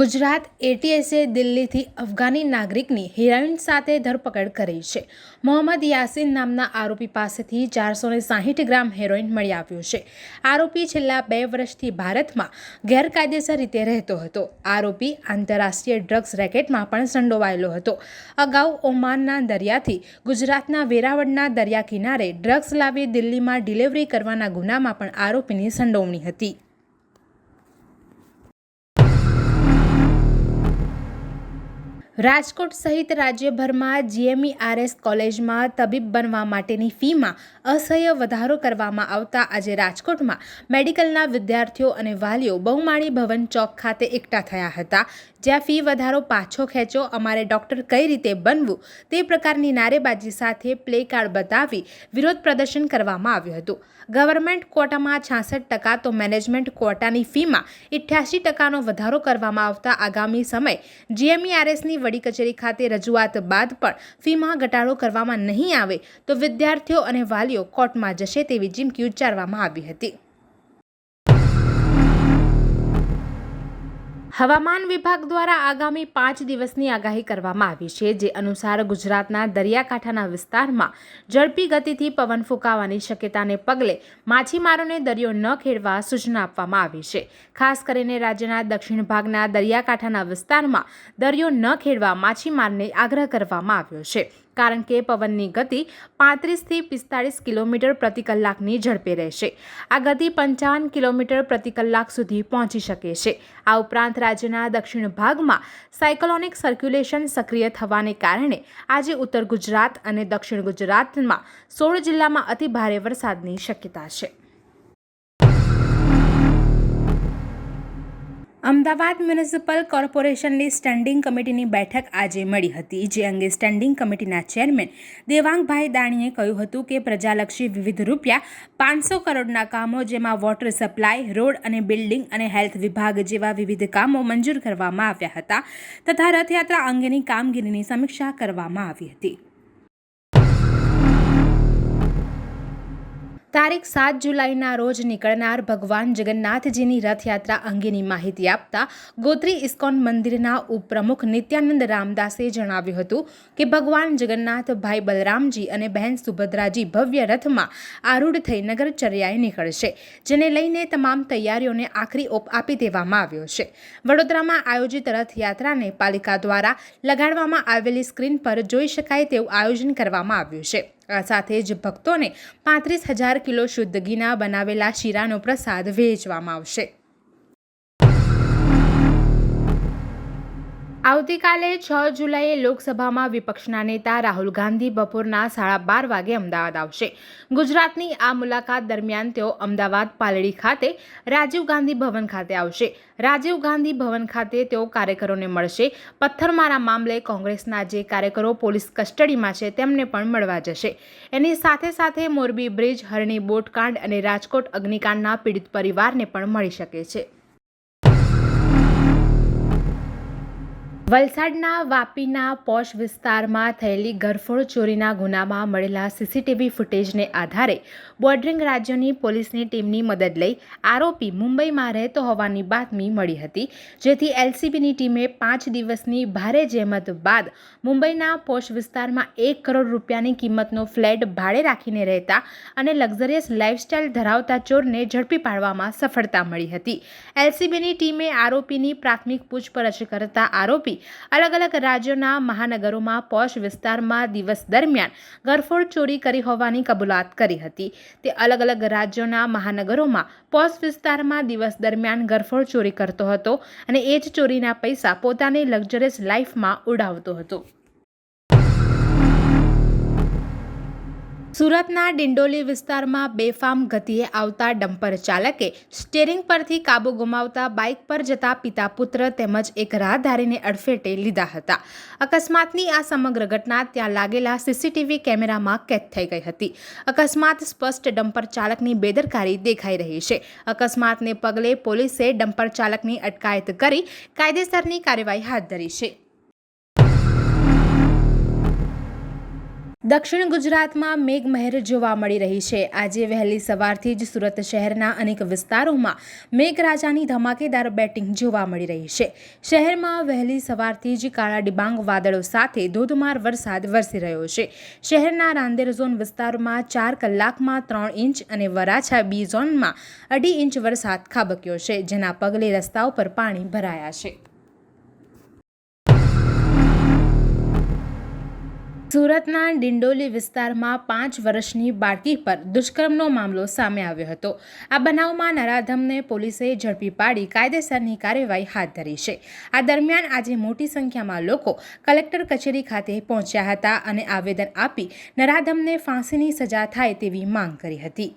ગુજરાત એટીએસે દિલ્હીથી અફઘાની નાગરિકની હેરોઇન સાથે ધરપકડ કરી છે. મોહમ્મદ યાસીન નામના આરોપી પાસેથી ચારસો સાહીઠ ગ્રામ હેરોઇન મળી આવ્યું છે. આરોપી છેલ્લા બે વર્ષથી ભારતમાં ગેરકાયદેસર રીતે રહેતો હતો. આરોપી આંતરરાષ્ટ્રીય ડ્રગ્સ રેકેટમાં પણ સંડોવાયેલો હતો. અગાઉ ઓમાનના દરિયાથી ગુજરાતના વેરાવળના દરિયા કિનારે ડ્રગ્સ લાવી દિલ્હીમાં ડિલિવરી કરવાના ગુનામાં પણ આરોપીની સંડોવણી હતી. રાજકોટ સહિત રાજ્યભરમાં જીએમઈઆરએસ કોલેજમાં તબીબ બનવા માટેની ફીમાં અસહ્ય વધારો કરવામાં આવતા આજે રાજકોટમાં મેડિકલના વિદ્યાર્થીઓ અને વાલીઓ બહુમાળી ભવન ચોક ખાતે એકઠા થયા હતા. જ્યાં ફી વધારો પાછો ખેંચો અમારે ડૉક્ટર કઈ રીતે બનવું તે પ્રકારની નારેબાજી સાથે પ્લે કાર્ડ બતાવી વિરોધ પ્રદર્શન કરવામાં આવ્યું હતું. ગવર્મેન્ટ કોટામાં છાસઠ ટકા તો મેનેજમેન્ટ કોટાની ફીમાં ઇઠ્યાસી ટકાનો વધારો કરવામાં આવતા આગામી સમય જીએમઈઆરએસની વડી કચેરી ખાતે રજૂઆત બાદ પણ ફીમાં ઘટાડો કરવામાં નહીં આવે તો વિદ્યાર્થીઓ અને વાલીઓ કોર્ટમાં જશે તેવી ચીમકી ઉચ્ચારવામાં આવી હતી. હવામાન વિભાગ દ્વારા આગામી પાંચ દિવસની આગાહી કરવામાં આવી છે, જે અનુસાર ગુજરાતના દરિયાકાંઠાના વિસ્તારમાં ઝડપી ગતિથી પવન ફૂંકાવાની શક્યતાને પગલે માછીમારોને દરિયો ન ખેડવા સૂચના આપવામાં આવી છે. ખાસ કરીને રાજ્યના દક્ષિણ ભાગના દરિયાકાંઠાના વિસ્તારમાં દરિયો ન ખેડવા માછીમારને આગ્રહ કરવામાં આવ્યો છે. કારણ કે પવનની ગતિ પાંત્રીસથી પિસ્તાળીસ કિલોમીટર પ્રતિ કલાકની ઝડપે રહેશે. આ ગતિ પંચાવન કિલોમીટર પ્રતિ કલાક સુધી પહોંચી શકે છે. આ ઉપરાંત રાજ્યના દક્ષિણ ભાગમાં સાયકલોનિક સર્ક્યુલેશન સક્રિય થવાને કારણે આજે ઉત્તર ગુજરાત અને દક્ષિણ ગુજરાતમાં સોળ જિલ્લામાં અતિભારે વરસાદની શક્યતા છે. અમદાવાદ મ્યુનિસિપલ કોર્પોરેશનની સ્ટેન્ડિંગ કમિટીની બેઠક આજે મળી હતી, જે અંગે સ્ટેન્ડિંગ કમિટીના ચેરમેન દેવાંગભાઈ દાણીએ કહ્યું હતું કે પ્રજાલક્ષી વિવિધ રૂપિયા પાંચસો કરોડના કામો જેમાં વોટર સપ્લાય, રોડ અને બિલ્ડિંગ અને હેલ્થ વિભાગ જેવા વિવિધ કામો મંજૂર કરવામાં આવ્યા હતા તથા રથયાત્રા અંગેની કામગીરીની સમીક્ષા કરવામાં આવી હતી. તારીખ સાત જુલાઈના રોજ નીકળનાર ભગવાન જગન્નાથજીની રથયાત્રા અંગેની માહિતી આપતા ગોત્રી ઇસ્કોન મંદિરના ઉપપ્રમુખ નિત્યાનંદ રામદાસે જણાવ્યું હતું કે ભગવાન જગન્નાથ, ભાઈ બલરામજી અને બહેન સુભદ્રાજી ભવ્ય રથમાં આરૂઢ થઈ નગરચર્યાએ નીકળશે, જેને લઈને તમામ તૈયારીઓને આખરી ઓપ આપી દેવામાં આવ્યો છે. વડોદરામાં આયોજિત રથયાત્રાને પાલિકા દ્વારા લગાડવામાં આવેલી સ્ક્રીન પર જોઈ શકાય તેવું આયોજન કરવામાં આવ્યું છે. આ સાથે જ ભક્તોને પાંત્રીસ હજાર કિલો શુદ્ધ ઘીના બનાવેલા શીરાનો પ્રસાદ વહેંચવામાં આવશે. આવતીકાલે છ જુલાઈએ લોકસભામાં વિપક્ષના નેતા રાહુલ ગાંધી બપોરના સાડા બાર વાગે અમદાવાદ આવશે. ગુજરાતની આ મુલાકાત દરમિયાન તેઓ અમદાવાદ પાલડી ખાતે રાજીવ ગાંધી ભવન ખાતે આવશે. રાજીવ ગાંધી ભવન ખાતે તેઓ કાર્યકરોને મળશે. પથ્થરમારા મામલે કોંગ્રેસના જે કાર્યકરો પોલીસ કસ્ટડીમાં છે તેમને પણ મળવા જશે. એની સાથે સાથે મોરબી બ્રિજ, હરણી બોટકાંડ અને રાજકોટ અગ્નિકાંડના પીડિત પરિવારને પણ મળી શકે છે. વલસાડના વાપીના પોશ વિસ્તારમાં થયેલી ગરફોડ ચોરીના ગુનામાં મળેલા સીસીટીવી ફૂટેજને આધારે બોર્ડરિંગ રાજ્યોની પોલીસની ટીમની મદદ લઈ આરોપી મુંબઈમાં રહેતો હોવાની બાતમી મળી હતી. જેથી એલસીબીની ટીમે પાંચ દિવસની ભારે જહેમત બાદ મુંબઈના પોશ વિસ્તારમાં એક કરોડ રૂપિયાની કિંમતનો ફ્લેટ ભાડે રાખીને રહેતા અને લક્ઝરિયસ લાઇફસ્ટાઇલ ધરાવતા ચોરને ઝડપી પાડવામાં સફળતા મળી હતી. એલસીબીની ટીમે આરોપીની પ્રાથમિક પૂછપરછ કરતા આરોપી અલગ અલગ રાજ્યોના મહાનગરોમાં પોશ વિસ્તારમાં દિવસ દરમિયાન ગરફોડ ચોરી કરી હોવાની કબૂલાત કરી હતી. તે અલગ અલગ રાજ્યોના મહાનગરોમાં પોશ વિસ્તારમાં દિવસ દરમિયાન ગરફોડ ચોરી કરતો હતો અને એ જ ચોરીના પૈસા પોતાની લક્ઝરિયસ લાઈફમાં ઉડાવતો હતો. સુરતના ડિંડોલી વિસ્તારમાં બેફામ ગતિએ આવતા ડમ્પર ચાલકે સ્ટેરિંગ પરથી કાબુ ગુમાવતા બાઇક પર જતા પિતા પુત્ર તેમજ એક રાહદારીને અડફેટે લીધા હતા. અકસ્માતની આ સમગ્ર ઘટના ત્યાં લાગેલા સીસીટીવી કેમેરામાં કેદ થઈ ગઈ હતી. અકસ્માત સ્પષ્ટ ડમ્પર ચાલકની બેદરકારી દેખાઈ રહી છે. અકસ્માતને પગલે પોલીસે ડમ્પર ચાલકની અટકાયત કરી કાયદેસરની કાર્યવાહી હાથ ધરી છે. દક્ષિણ ગુજરાતમાં મેઘમહેર જોવા મળી રહી છે. આજે વહેલી સવારથી જ સુરત શહેરના અનેક વિસ્તારોમાં મેઘરાજાની ધમાકેદાર બેટિંગ જોવા મળી રહી છે. શહેરમાં વહેલી સવારથી જ કાળા ડિબાંગ વાદળો સાથે ધોધમાર વરસાદ વરસી રહ્યો છે. શહેરના રાંદેર ઝોન વિસ્તારમાં ચાર કલાકમાં ત્રણ ઇંચ અને વરાછા બી ઝોનમાં અઢી ઇંચ વરસાદ ખાબક્યો છે, જેના પગલે રસ્તાઓ પર પાણી ભરાયા છે. સુરતના ડિંડોલી વિસ્તારમાં પાંચ વર્ષની બાળકી પર દુષ્કર્મનો મામલો સામે આવ્યો હતો. આ બનાવમાં નરાધમને પોલીસે ઝડપી પાડી કાયદેસરની કાર્યવાહી હાથ ધરી છે. આ દરમિયાન આજે મોટી સંખ્યામાં લોકો કલેક્ટર કચેરી ખાતે પહોંચ્યા હતા અને આવેદન આપી નરાધમને ફાંસીની સજા થાય તેવી માંગ કરી હતી.